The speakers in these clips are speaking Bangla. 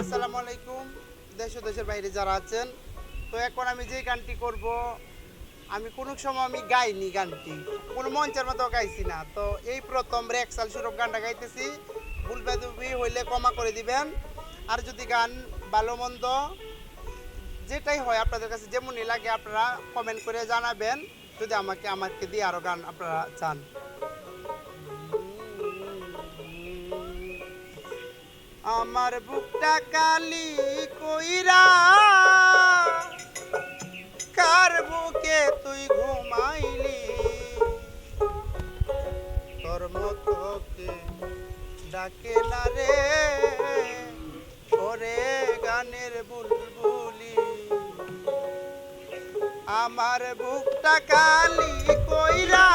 আসসালামু আলাইকুম, দেশ দেশের বাইরে যারা আছেন। তো এখন আমি যে গানটি করব, আমি কোনো সময় আমি গাইনি গানটি, কোনো মঞ্চের মতো গাইছি না। তো এই প্রথম রেক্সাল সুরভ গানটা গাইতেছি, ভুল বেদবি হইলে ক্ষমা করে দিবেন। আর যদি গান ভালো মন্দ যেটাই হয় আপনাদের কাছে যেমনই লাগে, আপনারা কমেন্ট করে জানাবেন। যদি আমাকে আমাকে দিয়ে আরও গান আপনারা চান। আমার বুকটা কালি কইরা, কার বুকে তুই ঘুমাইলি? তোর মতকে ডাকে না রে, ওরে গানের বুলবুলি। আমার বুকটা কালি কইরা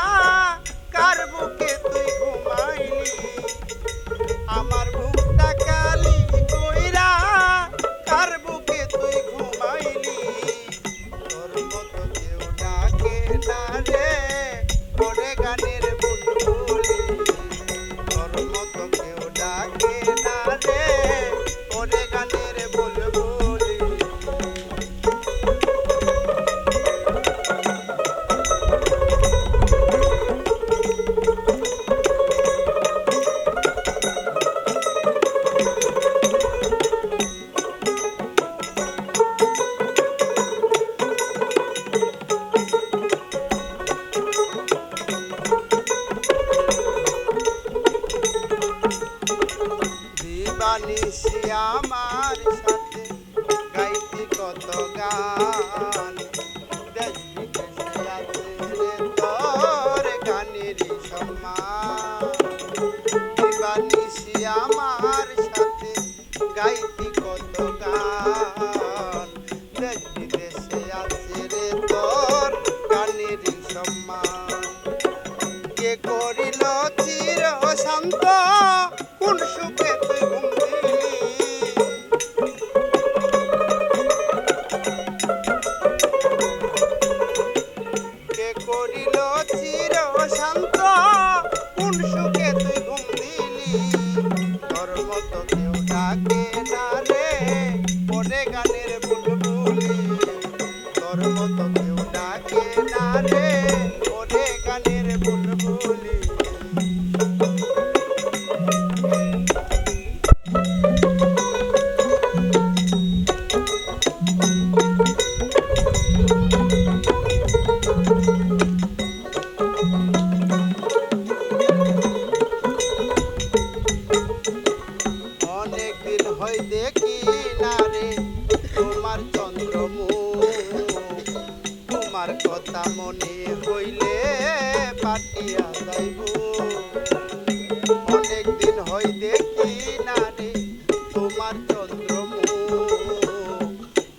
আমার সাথে গাইতি কত গান? দেশ বিদেশে আছে তোর গানেরই সম্মান। দিবানিসি আমার সাথে গাইতি কত গান? দেশ বিদেশে আছে রে তোর গানেরই সম্মান। কে করিল চির শান্ত কে করিল চির শান্ত। কোন সুখে তুই ঘুম দিলি? তোর মতো কেউ ডাকে না রে, পরে গানের বুলবুলি তোর মতো কেউ তোমার কথা মনে হইলে পাটিয়া যাইব। অনেক দিন হয় দেখি না রে তোমার চন্দ্রমুখ।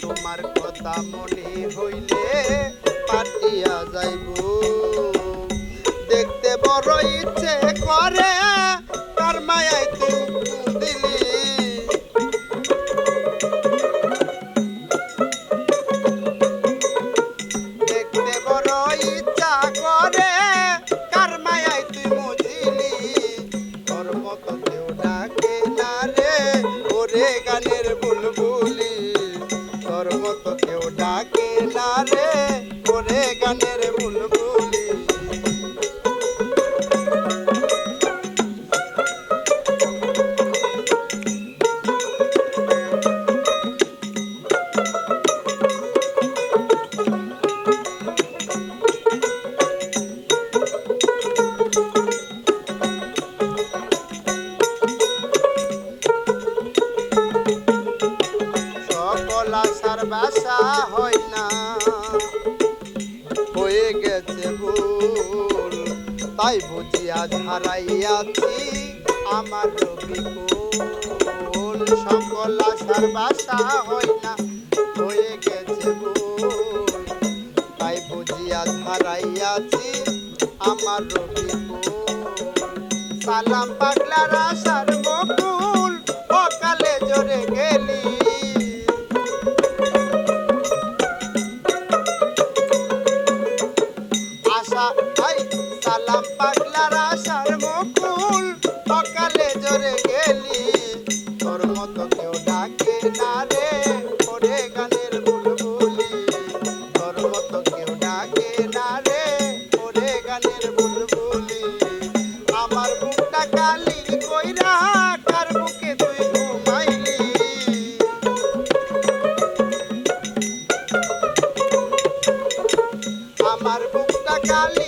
তোমার কথা মনে হইলে পাটিয়া যাইব। দেখতে বড় ইচ্ছে করে, তার মায়াই তুই না রে গেছে ভুল তাই বুঝিয়া ধারাইয়াছি, আমার রবি কুল সকল আশার বাসা হয় না হয়ে গেছে ভুল তাই বুঝিয়া ধারাইয়াছি, আমার রবি কুল সালাম পাগলার আশার আশার মুকুল অকালে জোরে গেলি। তোর মতো কেউ ডাকে না রে, ওরে গানের বুলবুলি। তোর মতো কেউ ডাকে না রে, ওরে গানের বুলবুলি। আমার বুকটা কালি কইরা কার বুকে তুই ঘুমাইলি? আমার বুকটা কালি